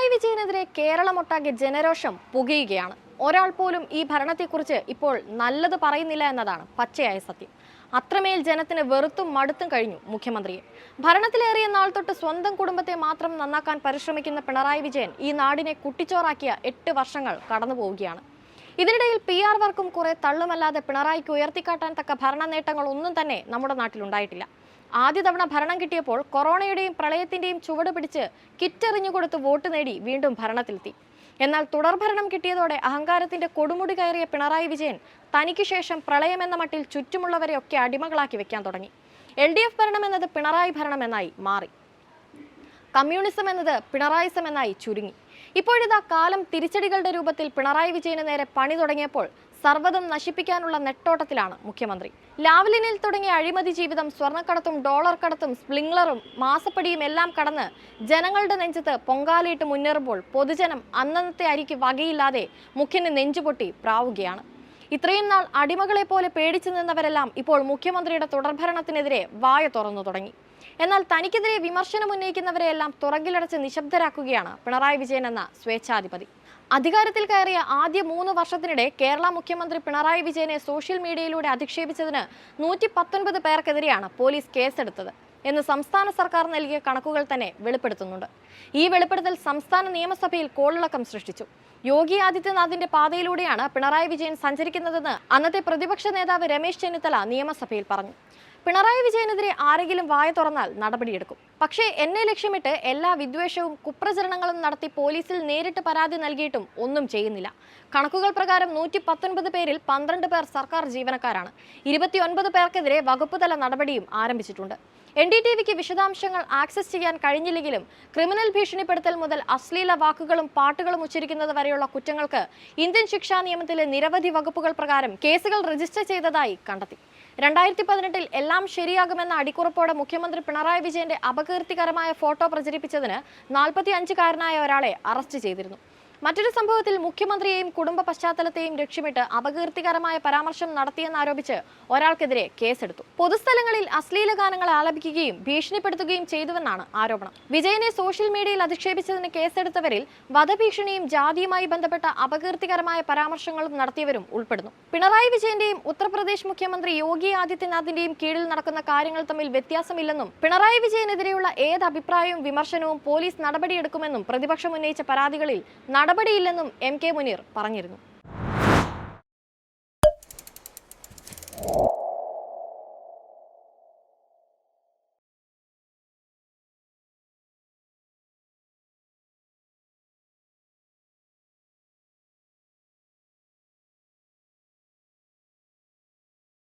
പിണറായി വിജയനെതിരെ കേരളമൊട്ടാകെ ജനരോഷം പുകയുകയാണ്. ഒരാൾ പോലും ഈ ഭരണത്തെക്കുറിച്ച് ഇപ്പോൾ നല്ലത് പറയുന്നില്ല എന്നതാണ് പച്ചയായ സത്യം. അത്രമേൽ ജനത്തിന് വെറുത്തും മടുത്തും കഴിഞ്ഞു മുഖ്യമന്ത്രിയെ. ഭരണത്തിലേറിയ നാൾ തൊട്ട് സ്വന്തം കുടുംബത്തെ മാത്രം നന്നാക്കാൻ പരിശ്രമിക്കുന്ന പിണറായി വിജയൻ ഈ നാടിനെ കുട്ടിച്ചോറാക്കിയ എട്ട് വർഷങ്ങൾ കടന്നു പോവുകയാണ് ഇതിനിടയിൽ പി ആർ വർക്കും കുറെ തള്ളുമല്ലാതെ പിണറായിക്ക് ഉയർത്തിക്കാട്ടാൻ തക്ക ഭരണ നേട്ടങ്ങൾ ഒന്നും തന്നെ നമ്മുടെ നാട്ടിലുണ്ടായിട്ടില്ല. ആദ്യ തവണ ഭരണം കിട്ടിയപ്പോൾ കൊറോണയുടെയും പ്രളയത്തിന്റെയും ചുവട് പിടിച്ച് കിറ്ററിഞ്ഞുകൊടുത്ത് വോട്ട് നേടി വീണ്ടും ഭരണത്തിലെത്തി. എന്നാൽ തുടർഭരണം കിട്ടിയതോടെ അഹങ്കാരത്തിന്റെ കൊടുമുടി കയറിയ പിണറായി വിജയൻ തനിക്ക് ശേഷം പ്രളയം എന്ന മട്ടിൽ ചുറ്റുമുള്ളവരെയൊക്കെ അടിമകളാക്കി വെക്കാൻ തുടങ്ങി. എൽ ഡി എഫ് ഭരണം എന്നത് പിണറായി ഭരണം എന്നായി മാറി. കമ്മ്യൂണിസം എന്നത് പിണറായിസം എന്നായി ചുരുങ്ങി. ഇപ്പോഴിതാ കാലം തിരിച്ചടികളുടെ രൂപത്തിൽ പിണറായി വിജയന് നേരെ പണി തുടങ്ങിയപ്പോൾ സർവതും നശിപ്പിക്കാനുള്ള നെട്ടോട്ടത്തിലാണ് മുഖ്യമന്ത്രി. ലാവ്ലിനിൽ തുടങ്ങിയ അഴിമതി ജീവിതം സ്വർണക്കടത്തും ഡോളർ കടത്തും സ്പ്ലിംഗ്ലറും മാസപ്പടിയും എല്ലാം കടന്ന് ജനങ്ങളുടെ നെഞ്ചത്ത് പൊങ്കാലയിട്ട് മുന്നേറുമ്പോൾ പൊതുജനം അന്നന്നത്തെ അരിക്ക് വകയില്ലാതെ മുഖ്യന് നെഞ്ചുപൊട്ടി പ്രാവുകയാണ്. ഇത്രയും നാൾ അടിമകളെ പോലെ പേടിച്ചു നിന്നവരെല്ലാം ഇപ്പോൾ മുഖ്യമന്ത്രിയുടെ തുടർഭരണത്തിനെതിരെ വായ തുറന്നു തുടങ്ങി. എന്നാൽ തനിക്കെതിരെ വിമർശനം ഉന്നയിക്കുന്നവരെയെല്ലാം തുറകിലടച്ച് നിശബ്ദരാക്കുകയാണ് പിണറായി വിജയൻ എന്ന സ്വേച്ഛാധിപതി. അധികാരത്തിൽ കയറിയ ആദ്യ മൂന്ന് വർഷത്തിനിടെ കേരള മുഖ്യമന്ത്രി പിണറായി വിജയനെ സോഷ്യൽ മീഡിയയിലൂടെ അധിക്ഷേപിച്ചതിന് നൂറ്റി പത്തൊൻപത് പേർക്കെതിരെയാണ് പോലീസ് കേസെടുത്തത് എന്ന് സംസ്ഥാന സർക്കാർ നൽകിയ കണക്കുകൾ തന്നെ വെളിപ്പെടുത്തുന്നുണ്ട്. ഈ വെളിപ്പെടുത്തൽ സംസ്ഥാന നിയമസഭയിൽ കോളിളക്കം സൃഷ്ടിച്ചു. യോഗി ആദിത്യനാഥിന്റെ പാതയിലൂടെയാണ് പിണറായി വിജയൻ സഞ്ചരിക്കുന്നതെന്ന് അന്നത്തെ പ്രതിപക്ഷ നേതാവ് രമേശ് ചെന്നിത്തല നിയമസഭയിൽ പറഞ്ഞു. പിണറായി വിജയനെതിരെ ആരെങ്കിലും വായ തുറന്നാൽ നടപടിയെടുക്കും. പക്ഷേ എന്നെ ലക്ഷ്യമിട്ട് എല്ലാ വിദ്വേഷവും കുപ്രചരണങ്ങളും നടത്തി പോലീസിൽ നേരിട്ട് പരാതി നൽകിയിട്ടും ഒന്നും ചെയ്യുന്നില്ല. കണക്കുകൾ പ്രകാരം നൂറ്റി പത്തൊൻപത് പേരിൽ പന്ത്രണ്ട് പേർ സർക്കാർ ജീവനക്കാരാണ്. ഇരുപത്തിയൊൻപത് പേർക്കെതിരെ വകുപ്പ് തല നടപടിയും ആരംഭിച്ചിട്ടുണ്ട്. എൻ ഡി ടി വിക്ക് വിശദാംശങ്ങൾ ആക്സസ് ചെയ്യാൻ കഴിഞ്ഞില്ലെങ്കിലും ക്രിമിനൽ ഭീഷണിപ്പെടുത്തൽ മുതൽ അശ്ലീല വാക്കുകളും പാട്ടുകളും ഉച്ചരിക്കുന്നത് വരെയുള്ള കുറ്റങ്ങൾക്ക് ഇന്ത്യൻ ശിക്ഷാ നിയമത്തിലെ നിരവധി വകുപ്പുകൾ പ്രകാരം കേസുകൾ രജിസ്റ്റർ ചെയ്തതായി കണ്ടെത്തി. രണ്ടായിരത്തി പതിനെട്ടിൽ എല്ലാം ശരിയാകുമെന്ന അടിക്കുറപ്പോടെ മുഖ്യമന്ത്രി പിണറായി വിജയന്റെ അപകീർത്തികരമായ ഫോട്ടോ പ്രചരിപ്പിച്ചതിന് നാൽപ്പത്തി അഞ്ചുകാരനായ ഒരാളെ അറസ്റ്റ് ചെയ്തിരുന്നു. മറ്റൊരു സംഭവത്തിൽ മുഖ്യമന്ത്രിയെയും കുടുംബ പശ്ചാത്തലത്തെയും ലക്ഷ്യമിട്ട് അപകീർത്തികരമായ പരാമർശം നടത്തിയെന്നാരോപിച്ച് ഒരാൾക്കെതിരെ കേസെടുത്തു. പൊതുസ്ഥലങ്ങളിൽ അശ്ലീല ഗാനങ്ങൾ ആലപിക്കുകയും ഭീഷണിപ്പെടുത്തുകയും ചെയ്തുവെന്നാണ് ആരോപണം. വിജയനെ സോഷ്യൽ മീഡിയയിൽ അധിക്ഷേപിച്ചതിന് കേസെടുത്തവരിൽ വധഭീഷണിയും ജാതിയുമായി ബന്ധപ്പെട്ട അപകീർത്തികരമായ പരാമർശങ്ങളും നടത്തിയവരും ഉൾപ്പെടുന്നു. പിണറായി വിജയന്റെയും ഉത്തർപ്രദേശ് മുഖ്യമന്ത്രി യോഗി ആദിത്യനാഥിന്റെയും കീഴിൽ നടക്കുന്ന കാര്യങ്ങൾ തമ്മിൽ വ്യത്യാസമില്ലെന്നും പിണറായി വിജയനെതിരെയുള്ള ഏത് അഭിപ്രായവും വിമർശനവും പോലീസ് നടപടിയെടുക്കുമെന്നും പ്രതിപക്ഷം ഉന്നയിച്ച പരാതികളിൽ നടപടിയില്ലെന്നും എം കെ മുനീർ പറഞ്ഞിരുന്നു